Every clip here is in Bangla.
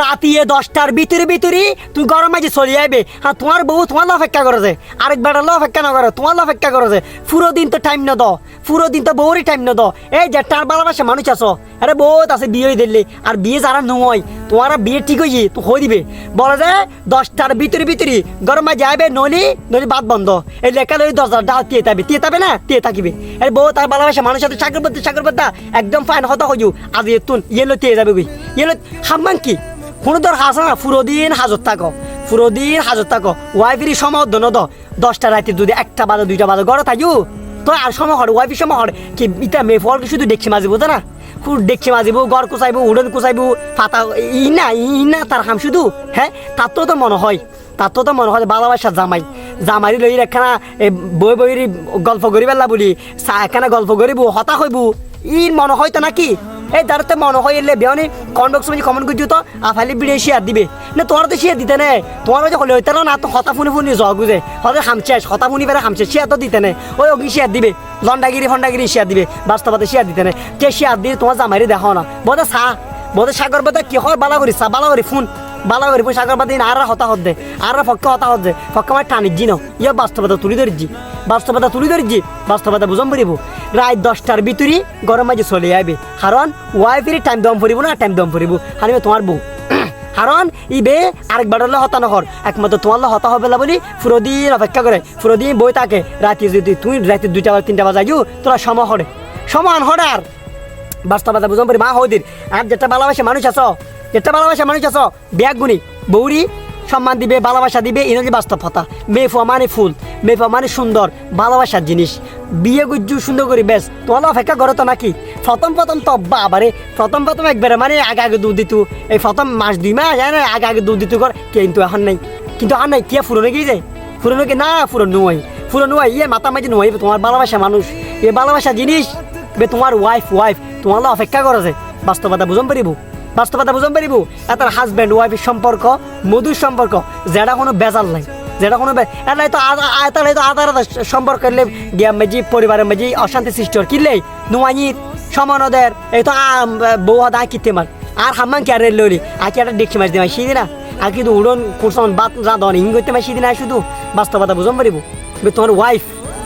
রাতিয়ে দশটার ভিতরে ভিতরে তুই গরম মাঝে চলে যাবে হ্যাঁ তোমার বউ তোমার অপেক্ষা করে যে আরেক বেড়ার অপেক্ষা না করে, তোমার অপেক্ষা করে যে পুরো দিন তো টাইম না দ পুরো দিন তো বউরই টাইম না দ এই যে টার ভালোবাসা মানুষ আছো, আরে বহুত আছে বিয়ে হয়ে দিল্লি আর বিয়ে যারা নয়, তোমার বিয়ে ঠিক হয়েছি তো হয়ে দিবে। বলে যে দশটার ভিতরে ভিতরে গরম মাঝে যাবে নলি নলি বাদ বন্ধ। এই লেখা লই দশ ডাল দিয়ে থাকবে দিয়ে থাকবে না? দিয়ে থাকিবে। এই বউ তার ভালোবাসা মানুষের সাথে চাকর বদ্ধ চাকর বদ্ধ একদম ফাইন হতা হইউ আজ এতুন, ইয়েলো দিয়ে যাবে গুই ইয়েলো হাম্মান কি কোনো দর হাসা না? পুরো দিন হাজত থাকো পুরো দিন হাজত থাকো ওয়াইফিরি সময় দন দ। দশটা রাতে যদি একটা বাজে, দুইটা বাজে ঘরে থাকিও। তো আর সময় হর ওয়াইফি সময় হর কি ইটা মেয়ে ফল শুধু দেখছি মাঝে বুঝো না দেখছি মাঝিব গড় কুচাইব উড়ন কুচাইব ফাতা ই না ই না তার হাম শুধু হ্যাঁ তার তো তো মনে হয়। তার তো তো মনে হয় ভালোবাসা জামাই। জামাই লই একখানা বই বই গল্প করি বলি। চা একখানা গল্প করিব হতা হইব ই মনে হয় তো নাকি? এই দাঁড়াতে মনে হয় এলে বেওনি কমেন্ট বক্স মানে কমেন্ট করছি তো। আফালি ভিডিও শেয়ার দিবে। না তোমার তো শেয়ার দিতে নে? তোমার যে হলে হইতে না, তো হতা ফুনি ফুনি জগ যে হলে হামচেস হতা ফুনি বেড়ে হামচেস শেয়ার তো দিতে নে? ওই অগ্নি শেয়ার দিবে। লন্ডাগিরি ফন্ডাগিরি শেয়ার দিবে। বাস্তবতে শেয়ার দিতে নে? কে শেয়ার দিয়ে তোমার জামাইরে দেখো না। বোধ সা বোধ সাগর বোধ কি হয় বালা করি সা বালা করি ফোন বালা করি ফোন সাগর বাদ আর হতা হত আর পক্ষে হতা হত দে পক্ষে আমার টানির জি ন ইয়ে বাস্তবতা তুলি ধরিছি বাস্তবতা তুলি ধরিছি বাস্তবতা বুঝম পারিব রাত দশটার ভিতরে গরম মাঝে চলে যাবে কারণ ওয়াইফের টাইম দম ফুরিব না টাইম দম ফুরিব। হারিবে তোমার বউ। কারণ ইবে আরেকবার হলে হতা নহর। একমাত্র তোমার হতা হবে না বলি ফুরোদিন অপেক্ষা করে। ফুরোদিন বই থাকে, রাতে যদি তুই রাতে দুইটা বা তিনটা বাজা যাও তোরা সময় হরে। সমান হরে আর। বাস্তবতা বুঝম পারি মা হৌদির আর যেটা ভালোবাসে মানুষ আছো যেটা ভালোবাসে মানুষ আছো ব্যাগ গুনি বৌরি সম্মান দিবে, ভালোবাসা দিবে এনাজি বাস্তব কথা মেয়ে ফুয়া মানে ফুল, মেয়ে ফুয়া মানে সুন্দর, ভালোবাসার জিনিস। বিয়ে গুজ্জু সুন্দর করি, বেশ। তোমার অপেক্ষা করো তো নাকি? প্রথম প্রথম তো বাবারে, প্রথম প্রথম একবারে মানে আগে আগে দুধ দিত। এই প্রথম মাস দুই মাস আগে আগে দুধ দিত কর কিন্তু এখন নাই। কিন্তু এখন নাই কিয়া ফুরনো কি যায় ফুরনো কি? না, ফুরনো নয়। ফুরনো নয় ইয়ে মাথা মাঝে নয় তোমার ভালোবাসা মানুষ। এ ভালোবাসা জিনিস বে তোমার ওয়াইফ ওয়াইফ তোমার অপেক্ষা করে যে, বাস্তবতা বুঝন পারিব? বাস্তবতা বুঝন পারিব? এটার হাজব্যান্ড ওয়াইফের সম্পর্ক মধুর সম্পর্ক যেটা কোনো বেজাল নাই। যেটা কোনো এটাই তো এটাই তো আদা আদা সম্পর্ক করলে গিয়া মেজি পরিবারের মেজি, অশান্তি সৃষ্টি হর কিনলে নুয়ানির সমানদের, এই তো বউ হাদা কিতে মার আর হাম্মান কে আর লরি আকি একটা দেখছি মাছ দিমাই সিদিনা। আর কিন্তু উড়ন কুরসন বাত রাঁধন হিং করতে মাই সিদিনা শুধু বাস্তবতা বুঝন পারিব? বে তোমার ওয়াইফ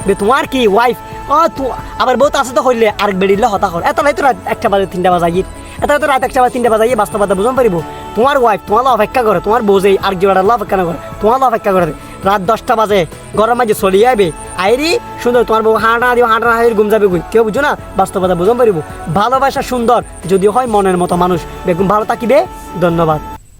বে তোমার কি ওয়াইফ ও তো আবার বহুত আছে তো হইলে আরেক বেড়িলে হতা কর এত নাই তো একটা বাজে তিনটা বাজাই এত তো রাত একটা বা তিনটা বাজাই বাস্তবতা বুঝন পারিব। তোমার ওয়াইফ তোমার অপেক্ষা করে, তোমার বোঝেই আর জীবনটা অপেক্ষা না করে? তোমার অপেক্ষা করে। রাত দশটা বাজে, গরম মাঝে চলিয়ে আইবে। আইরি, সুন্দর, তোমার বউ হাঁটা দিব হাঁটা হাঁড়ি ঘুম যাবে গুই কেউ বুঝো না? বাস্তবতা বুঝন পারিব। ভালোবাসা সুন্দর যদি হয় মনের মতো মানুষ। বেগুন ভালো থাকিবে? ধন্যবাদ।